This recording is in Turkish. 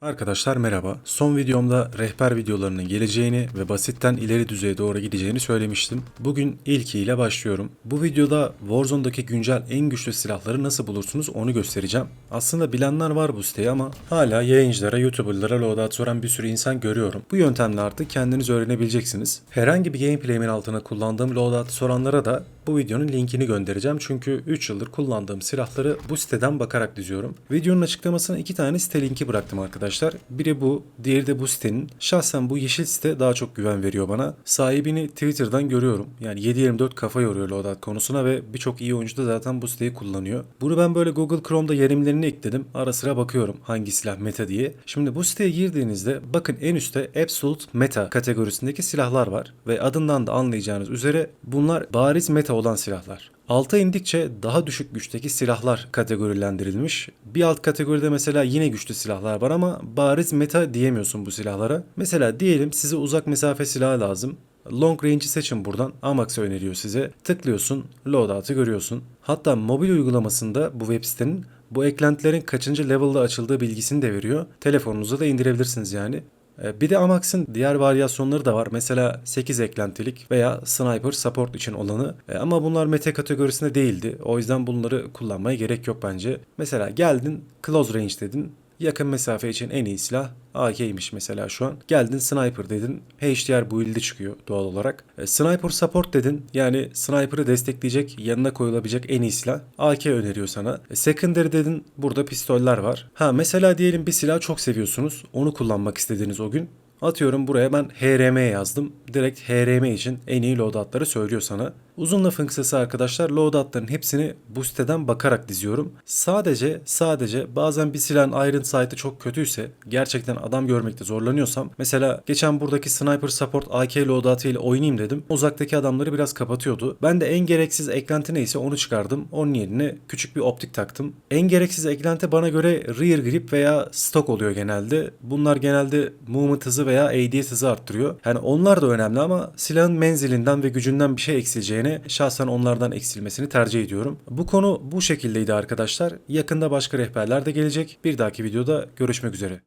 Arkadaşlar merhaba. Son videomda rehber videolarının geleceğini ve basitten ileri düzeye doğru gideceğini söylemiştim. Bugün ilkiyle başlıyorum. Bu videoda Warzone'daki güncel en güçlü silahları nasıl bulursunuz onu göstereceğim. Aslında bilenler var bu siteyi ama hala yayıncılara, YouTuber'lara loadout soran bir sürü insan görüyorum. Bu yöntemle artık kendiniz öğrenebileceksiniz. Herhangi bir gameplayimin altına kullandığım loadout soranlara da bu videonun linkini göndereceğim çünkü 3 yıldır kullandığım silahları bu siteden bakarak diziyorum. Videonun açıklamasına iki tane site linki bıraktım arkadaşlar. Biri bu, diğeri de bu sitenin. Şahsen bu yeşil site daha çok güven veriyor bana. Sahibini Twitter'dan görüyorum. Yani 7/24 kafa yoruyor loadout konusuna ve birçok iyi oyuncu da zaten bu siteyi kullanıyor. Bunu ben böyle Google Chrome'da yerimlerini ekledim. Ara sıra bakıyorum hangi silah meta diye. Şimdi bu siteye girdiğinizde bakın en üstte Absolute Meta kategorisindeki silahlar var. Ve adından da anlayacağınız üzere bunlar bariz meta olan silahlar. Alta indikçe daha düşük güçteki silahlar kategorilendirilmiş. Bir alt kategoride mesela yine güçlü silahlar var ama bariz meta diyemiyorsun bu silahlara. Mesela diyelim size uzak mesafe silahı lazım. Long range'i seçin buradan. Amax'ı öneriyor size. Tıklıyorsun, loadout'ı görüyorsun. Hatta mobil uygulamasında bu web sitenin bu eklentilerin kaçıncı level'da açıldığı bilgisini de veriyor. Telefonunuza da indirebilirsiniz yani. Ee, Bir de Amax'ın diğer varyasyonları da var. Mesela 8 eklentilik veya Sniper Support için olanı. E, Ama bunlar meta kategorisinde değildi. O yüzden bunları kullanmaya gerek yok bence. Mesela geldin Close Range dedin. Yakın mesafe için en iyi silah AK'ymiş mesela şu an. Geldin Sniper dedin. HDR build'i çıkıyor doğal olarak. E, Sniper Support dedin. Yani Sniper'ı destekleyecek, yanına koyulabilecek en iyi silah. AK öneriyor sana. E, Secondary dedin. Burada pistoller var. Ha mesela diyelim bir silah çok seviyorsunuz. Onu kullanmak istediğiniz o gün. Atıyorum buraya ben HRM yazdım. Direkt HRM için en iyi loadoutları söylüyor sana. Uzun lafın kısası arkadaşlar loadoutların hepsini bu siteden bakarak diziyorum. Sadece sadece bazen bir silahın ayrıntı site'ı çok kötüyse gerçekten adam görmekte zorlanıyorsam mesela geçen buradaki Sniper Support AK loadout'ı ile oynayayım dedim. Uzaktaki adamları biraz kapatıyordu. Ben de en gereksiz eklenti neyse onu çıkardım. Onun yerine küçük bir optik taktım. En gereksiz eklenti bana göre rear grip veya stock oluyor genelde. Bunlar genelde movement veya ADS hızı arttırıyor. Yani onlar da önemli ama silahın menzilinden ve gücünden bir şey eksileceğine şahsen onlardan eksilmesini tercih ediyorum. Bu konu bu şekildeydi arkadaşlar. Yakında başka rehberler de gelecek. Bir dahaki videoda görüşmek üzere.